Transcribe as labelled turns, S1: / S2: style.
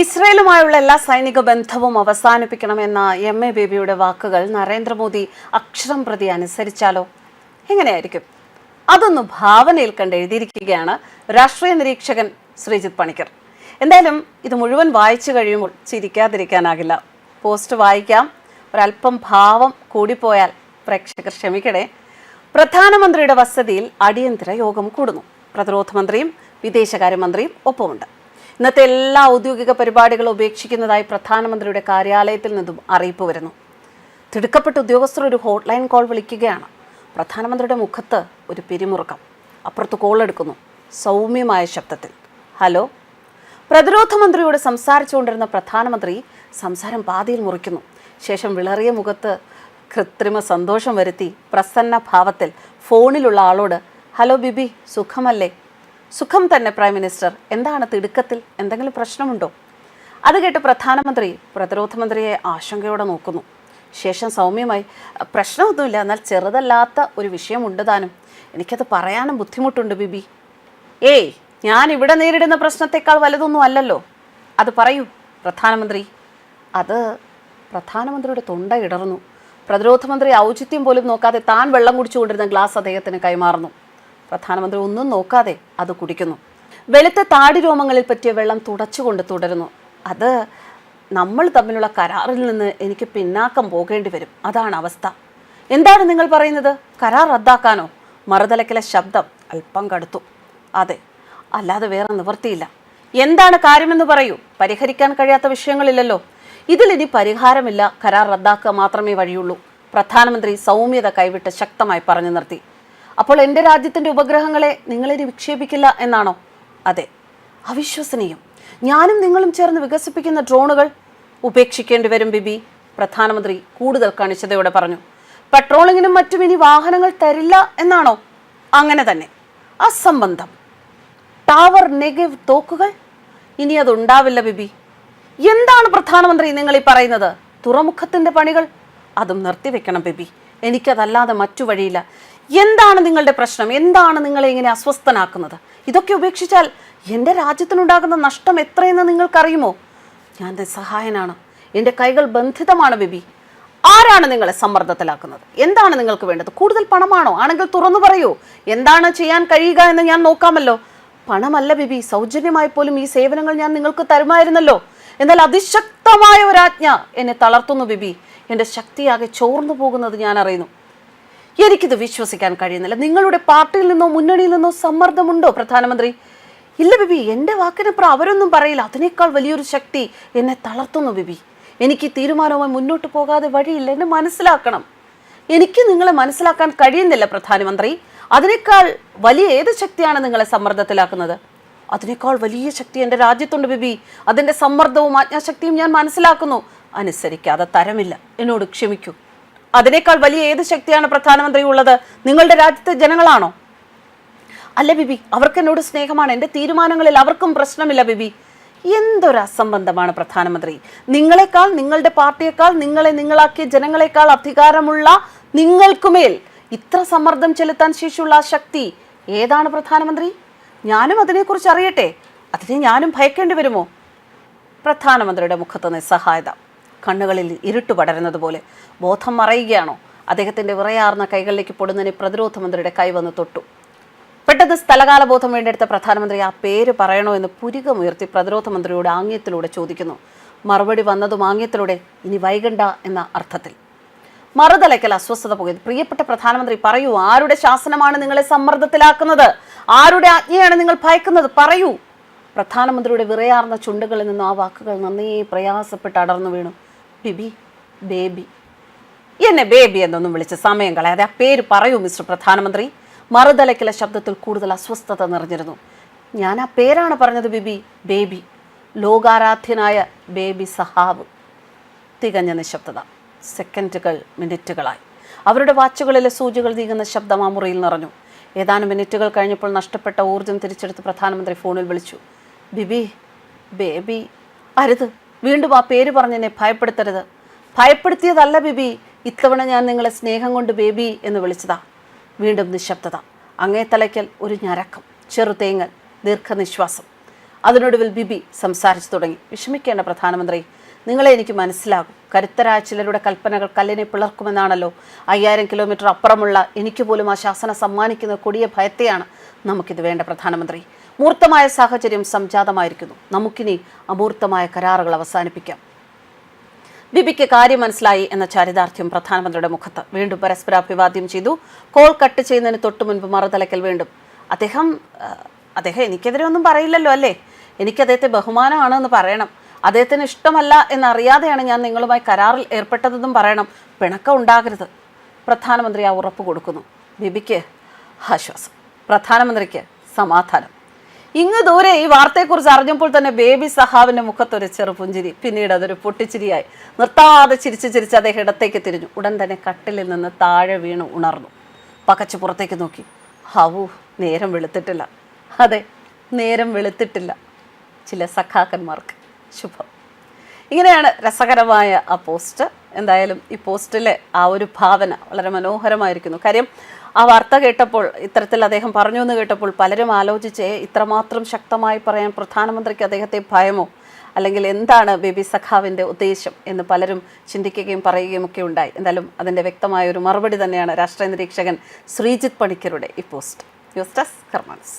S1: ഇസ്രയേലുമായുള്ള എല്ലാ സൈനിക ബന്ധവും അവസാനിപ്പിക്കണമെന്ന എം എ ബേബിയുടെ വാക്കുകൾ നരേന്ദ്രമോദി അക്ഷരം പ്രതി അനുസരിച്ചാലോ? എങ്ങനെയായിരിക്കും? അതൊന്ന് ഭാവനയിൽ കണ്ട് എഴുതിയിരിക്കുകയാണ് രാഷ്ട്രീയ നിരീക്ഷകൻ ശ്രീജിത് പണിക്കർ. എന്തായാലും ഇത് മുഴുവൻ വായിച്ചു കഴിയുമ്പോൾ ചിരിക്കാതിരിക്കാനാകില്ല. പോസ്റ്റ് വായിക്കാം. ഒരല്പം ഭാവം കൂടിപ്പോയാൽ പ്രേക്ഷകർ ക്ഷമിക്കണേ. പ്രധാനമന്ത്രിയുടെ വസതിയിൽ അടിയന്തര യോഗം കൂടുന്നു. പ്രതിരോധ മന്ത്രിയും വിദേശകാര്യമന്ത്രിയും ഒപ്പമുണ്ട്. ഇന്നത്തെ എല്ലാ ഔദ്യോഗിക പരിപാടികളും ഉപേക്ഷിക്കുന്നതായി പ്രധാനമന്ത്രിയുടെ കാര്യാലയത്തിൽ നിന്നും അറിയിപ്പ് വരുന്നു. തിടുക്കപ്പെട്ട ഉദ്യോഗസ്ഥർ ഒരു ഹോട്ട്ലൈൻ കോൾ വിളിക്കുകയാണ്. പ്രധാനമന്ത്രിയുടെ മുഖത്ത് ഒരു പിരിമുറുക്കം. അപ്പുറത്ത് കോൾ എടുക്കുന്നു. സൗമ്യമായ ശബ്ദത്തിൽ. ഹലോ? പ്രതിരോധ മന്ത്രിയോട് സംസാരിച്ചുകൊണ്ടിരുന്ന പ്രധാനമന്ത്രി സംസാരം പാതിയിൽ മുറിക്കുന്നു. ശേഷം വിളറിയ മുഖത്ത് കൃത്രിമ സന്തോഷം വരുത്തി പ്രസന്ന ഭാവത്തിൽ ഫോണിലുള്ള ആളോട് ഹലോ ബിബി സുഖമല്ലേ? സുഖം തന്നെ പ്രൈം മിനിസ്റ്റർ എന്താണ് തിടുക്കത്തിൽ? എന്തെങ്കിലും പ്രശ്നമുണ്ടോ? അത് കേട്ട് പ്രധാനമന്ത്രി പ്രതിരോധ മന്ത്രിയെ ആശങ്കയോടെ നോക്കുന്നു. ശേഷം സൗമ്യമായി പ്രശ്നമൊന്നുമില്ല എന്നാൽ ചെറുതല്ലാത്ത ഒരു വിഷയമുണ്ട് താനും. എനിക്കത് പറയാനും ബുദ്ധിമുട്ടുണ്ട് ബിബി. ഏയ് ഞാൻ ഇവിടെ നേരിടുന്ന പ്രശ്നത്തെക്കാൾ വലുതൊന്നും അല്ലല്ലോ. അത് പറയൂ പ്രധാനമന്ത്രി. അത് പ്രധാനമന്ത്രിയുടെ തൊണ്ട ഇടർന്നു പ്രതിരോധ മന്ത്രി ഔചിത്യം പോലും നോക്കാതെ താൻ വെള്ളം കുടിച്ചുകൊണ്ടിരുന്ന ഗ്ലാസ് അദ്ദേഹത്തിന് കൈമാറുന്നു. പ്രധാനമന്ത്രി ഒന്നും നോക്കാതെ അത് കുടിക്കുന്നു. വെളുത്ത താടി രോമങ്ങളിൽ പറ്റിയ വെള്ളം തുടച്ചുകൊണ്ട് തുടരുന്നു. അത് നമ്മൾ തമ്മിലുള്ള കരാറിൽ നിന്ന് എനിക്ക് പിന്നാക്കം പോകേണ്ടി വരും. അതാണ് അവസ്ഥ. എന്താണ് നിങ്ങൾ പറയുന്നത്? കരാർ റദ്ദാക്കാനോ? മറുതലക്കിലെ ശബ്ദം അല്പം കടുത്തു. അതെ അല്ലാതെ വേറെ നിവൃത്തിയില്ല. എന്താണ് കാര്യമെന്ന് പറയൂ. പരിഹരിക്കാൻ കഴിയാത്ത വിഷയങ്ങളില്ലല്ലോ. ഇതിലിനി പരിഹാരമില്ല. കരാർ റദ്ദാക്കുക മാത്രമേ വഴിയുള്ളൂ. പ്രധാനമന്ത്രി സൗമ്യത കൈവിട്ട് ശക്തമായി പറഞ്ഞു നിർത്തി. അപ്പോൾ എന്റെ രാജ്യത്തിന്റെ ഉപഗ്രഹങ്ങളെ നിങ്ങളെ വിക്ഷേപിക്കില്ല എന്നാണോ? അതെ. അവിശ്വസനീയം. ഞാനും നിങ്ങളും ചേർന്ന് വികസിപ്പിക്കുന്ന ഡ്രോണുകൾ ഉപേക്ഷിക്കേണ്ടി വരും ബിബി. പ്രധാനമന്ത്രി കൂടുതൽ കണിശതയോടെ പറഞ്ഞു. പെട്രോളിങ്ങിനും മറ്റും ഇനി വാഹനങ്ങൾ തരില്ല എന്നാണോ? അങ്ങനെ തന്നെ. അസംബന്ധം. ടവർ നെഗവ് തോക്കുകൾ? ഇനി അതുണ്ടാവില്ല ബിബി. എന്താണ് പ്രധാനമന്ത്രി നിങ്ങൾ ഈ പറയുന്നത്? തുറമുഖത്തിന്റെ പണികൾ? അതും നിർത്തിവെക്കണം ബിബി. എനിക്കതല്ലാതെ മറ്റു വഴിയില്ല. എന്താണ് നിങ്ങളുടെ പ്രശ്നം? എന്താണ് നിങ്ങളെ ഇങ്ങനെ അസ്വസ്ഥനാക്കുന്നത്? ഇതൊക്കെ ഉപേക്ഷിച്ചാൽ എന്റെ രാജ്യത്തിനുണ്ടാകുന്ന നഷ്ടം എത്രയെന്ന് നിങ്ങൾക്കറിയുമോ? ഞാൻ സഹായനാണ് എന്റെ കൈകൾ ബന്ധിതമാണ് ബിബി. ആരാണ് നിങ്ങളെ സമ്മർദ്ദത്തിലാക്കുന്നത്? എന്താണ് നിങ്ങൾക്ക് വേണ്ടത്? കൂടുതൽ പണമാണോ? ആണെങ്കിൽ തുറന്നു പറയൂ. എന്താണ് ചെയ്യാൻ കഴിയുക എന്ന് ഞാൻ നോക്കാമല്ലോ. പണമല്ല ബിബി. സൗജന്യമായി പോലും ഈ സേവനങ്ങൾ ഞാൻ നിങ്ങൾക്ക് തരുമായിരുന്നല്ലോ. എന്നാൽ അതിശക്തമായ ഒരാജ്ഞ എന്നെ തളർത്തുന്നു ബിബി. എന്റെ ശക്തിയാകെ ചോർന്നു പോകുന്നത് ഞാൻ അറിയുന്നു. എനിക്കിത് വിശ്വസിക്കാൻ കഴിയുന്നില്ല. നിങ്ങളുടെ പാർട്ടിയിൽ നിന്നോ മുന്നണിയിൽ നിന്നോ സമ്മർദ്ദമുണ്ടോ പ്രധാനമന്ത്രി? ഇല്ല ബിബി. എന്റെ വാക്കിനപ്പുറം അവരൊന്നും പറയില്ല. അതിനേക്കാൾ വലിയൊരു ശക്തി എന്നെ തളർത്തുന്നു ബിബി. എനിക്ക് തീരുമാനവുമായി മുന്നോട്ട് പോകാതെ വഴിയില്ല. എന്നെ മനസ്സിലാക്കണം. എനിക്ക് നിങ്ങളെ മനസ്സിലാക്കാൻ കഴിയുന്നില്ല പ്രധാനമന്ത്രി. അതിനേക്കാൾ വലിയ ഏത് ശക്തിയാണ് നിങ്ങളെ സമ്മർദ്ദത്തിലാക്കുന്നത്? അതിനേക്കാൾ വലിയ ശക്തി എന്റെ രാജ്യത്തുണ്ട് ബിബി. അതിന്റെ സമ്മർദ്ദവും ആജ്ഞാശക്തിയും ഞാൻ മനസ്സിലാക്കുന്നു. അനുസരിക്കാതെ തരമില്ല. എന്നോട് ക്ഷമിക്കൂ. അതിനേക്കാൾ വലിയ ഏത് ശക്തിയാണ് പ്രധാനമന്ത്രി ഉള്ളത് നിങ്ങളുടെ രാജ്യത്തെ ജനങ്ങളാണോ? അല്ല ബിബി അവർക്ക് എന്നോട് സ്നേഹമാണ്. എന്റെ തീരുമാനങ്ങളിൽ അവർക്കും പ്രശ്നമില്ല ബിബി. എന്തൊരു അസംബന്ധമാണ് പ്രധാനമന്ത്രി. നിങ്ങളെക്കാൾ നിങ്ങളുടെ പാർട്ടിയേക്കാൾ നിങ്ങളെ നിങ്ങളാക്കിയ ജനങ്ങളെക്കാൾ അധികാരമുള്ള നിങ്ങൾക്കുമേൽ ഇത്ര സമ്മർദ്ദം ചെലുത്താൻ ശേഷിയുള്ള ശക്തി ഏതാണ് പ്രധാനമന്ത്രി? ഞാനും അതിനെക്കുറിച്ച് അറിയട്ടെ. അതിനെ ഞാനും ഭയക്കേണ്ടി വരുമോ? പ്രധാനമന്ത്രിയുടെ മുഖത്ത് നിസ്സഹായത. കണ്ണുകളിൽ ഇരുട്ട് പടരുന്നത് പോലെ ബോധം മറയുകയാണോ? അദ്ദേഹത്തിന്റെ വിറയാർന്ന കൈകളിലേക്ക് പൊടുന്നതിന് പ്രതിരോധ മന്ത്രിയുടെ കൈ വന്ന് തൊട്ടു. പെട്ടെന്ന് സ്ഥലകാല ബോധം വേണ്ടെടുത്ത പ്രധാനമന്ത്രി ആ പേര് പറയണോ എന്ന് പുരികമുയർത്തി പ്രതിരോധ മന്ത്രിയുടെ ആംഗ്യത്തിലൂടെ ചോദിക്കുന്നു. മറുപടി വന്നതും ആംഗ്യത്തിലൂടെ ഇനി വൈകണ്ട എന്ന അർത്ഥത്തിൽ. മറുതലയ്ക്കൽ അസ്വസ്ഥത പോയത് പ്രിയപ്പെട്ട പ്രധാനമന്ത്രി പറയൂ ആരുടെ ശാസനമാണ് നിങ്ങളെ സമ്മർദ്ദത്തിലാക്കുന്നത്? ആരുടെ ആജ്ഞയാണ് നിങ്ങൾ ഭയക്കുന്നത്? പറയൂ. പ്രധാനമന്ത്രിയുടെ വിറയാർന്ന ചുണ്ടുകളിൽ നിന്നും ആ വാക്കുകൾ നന്നേ പ്രയാസപ്പെട്ട് അടർന്നു വീണു. ബിബി ബേബി. എന്നെ ബേബി എന്നൊന്നും വിളിച്ച് സമയം കളയാതെ ആ പേര് പറയൂ മിസ്റ്റർ പ്രധാനമന്ത്രി. മറുതലക്കിലെ ശബ്ദത്തിൽ കൂടുതൽ അസ്വസ്ഥത നിറഞ്ഞിരുന്നു. ഞാൻ ആ പേരാണ് പറഞ്ഞത് ബിബി ബേബി. ലോകാരാധ്യനായ ബേബി സഹാബ് തികഞ്ഞ നിശബ്ദത. സെക്കൻഡുകൾ മിനിറ്റുകളായി. അവരുടെ വാച്ചുകളിലെ സൂചികൾ നീങ്ങുന്ന ശബ്ദം ആ മുറിയിൽ നിറഞ്ഞു. ഏതാനും മിനിറ്റുകൾ കഴിഞ്ഞപ്പോൾ നഷ്ടപ്പെട്ട ഊർജം തിരിച്ചെടുത്ത് പ്രധാനമന്ത്രി ഫോണിൽ വിളിച്ചു. ബിബി ബേബി അരുത്. വീണ്ടും ആ പേര് പറഞ്ഞെന്നെ ഭയപ്പെടുത്തരുത്. ഭയപ്പെടുത്തിയതല്ല ബിബി. ഇത്തവണ ഞാൻ നിങ്ങളെ സ്നേഹം കൊണ്ട് ബേബി എന്ന് വിളിച്ചതാ. വീണ്ടും നിശബ്ദത. അങ്ങേ തലയ്ക്കൽ ഒരു ഞരക്കം. ചെറുതേങ്ങൽ ദീർഘനിശ്വാസം. അതിനൊടുവിൽ ബിബി സംസാരിച്ചു തുടങ്ങി. വിഷമിക്കേണ്ട പ്രധാനമന്ത്രി. നിങ്ങളെ എനിക്ക് മനസ്സിലാകും. കരുത്തരായ ചിലരുടെ കൽപ്പനകൾ കല്ലിനെ പിളർക്കുമെന്നാണല്ലോ. അയ്യായിരം കിലോമീറ്റർ അപ്പുറമുള്ള എനിക്ക് പോലും ആ ശാസന സമ്മാനിക്കുന്ന കൊടിയ ഭയത്തെയാണ് നമുക്കിത് വേണ്ട പ്രധാനമന്ത്രി. മൂർത്തമായ സാഹചര്യം സംജാതമായിരിക്കുന്നു. നമുക്കിനി അമൂർത്തമായ കരാറുകൾ അവസാനിപ്പിക്കാം. ബിബിക്ക് കാര്യം മനസ്സിലായി എന്ന ചാരിതാർത്ഥ്യം പ്രധാനമന്ത്രിയുടെ മുഖത്ത്. വീണ്ടും പരസ്പര അഭിവാദ്യം ചെയ്തു. കോൾ കട്ട് ചെയ്യുന്നതിന് തൊട്ടു മുൻപ് മറുതലക്കൽ വീണ്ടും. അദ്ദേഹം അദ്ദേഹം എനിക്കെതിരെ ഒന്നും പറയില്ലല്ലോ അല്ലേ? എനിക്ക് അദ്ദേഹത്തെ ബഹുമാനമാണ് എന്ന് പറയണം. അദ്ദേഹത്തിന് ഇഷ്ടമല്ല എന്നറിയാതെയാണ് ഞാൻ നിങ്ങളുമായി കരാറിൽ ഏർപ്പെട്ടതെന്നും പറയണം. പിണക്കം ഉണ്ടാകരുത്. പ്രധാനമന്ത്രി ആ ഉറപ്പ് കൊടുക്കുന്നു. ബിബിക്ക് ആശ്വാസം. പ്രധാനമന്ത്രിക്ക് സമാധാനം. ഇങ്ങ് ദൂരെ ഈ വാർത്തയെക്കുറിച്ച് അറിഞ്ഞപ്പോൾ തന്നെ ബേബി സഹാവിന്റെ മുഖത്തൊരു ചെറുപുഞ്ചിരി പിന്നീട് അതൊരു പൊട്ടിച്ചിരിയായി. നിർത്താതെ ചിരിച്ച് ചിരിച്ച് അദ്ദേഹം ഇടത്തേക്ക് തിരിഞ്ഞു. ഉടൻ തന്നെ കട്ടിലിൽ നിന്ന് താഴെ വീണു ഉണർന്നു. പകച്ച് പുറത്തേക്ക് നോക്കി. ഹവു നേരം വെളുത്തിട്ടില്ല. അതെ നേരം വെളുത്തിട്ടില്ല. ചില സഖാക്കന്മാർക്ക്. ശുഭം. ഇങ്ങനെയാണ് രസകരമായ ആ പോസ്റ്റ്. എന്തായാലും ഈ പോസ്റ്റിലെ ആ ഒരു ഭാവന വളരെ മനോഹരമായിരിക്കുന്നു. കാര്യം ആ വാർത്ത കേട്ടപ്പോൾ ഇത്തരത്തിൽ അദ്ദേഹം പറഞ്ഞു എന്ന് കേട്ടപ്പോൾ പലരും ആലോചിച്ച് ഇത്രമാത്രം ശക്തമായി പറയാൻ പ്രധാനമന്ത്രിക്ക് അദ്ദേഹത്തെ ഭയമോ? അല്ലെങ്കിൽ എന്താണ് ബേബി സഖാവിന്റെ ഉദ്ദേശം? എന്ന് പലരും ചിന്തിക്കുകയും പറയുകയും ഒക്കെ ഉണ്ടായി. എന്തായാലും അതിന്റെ വ്യക്തമായ ഒരു മറുപടി തന്നെയാണ് രാഷ്ട്രീയ നിരീക്ഷകൻ ശ്രീജിത്ത് പണിക്കരുടെ ഈ പോസ്റ്റ്. News desk കർമാൻസ്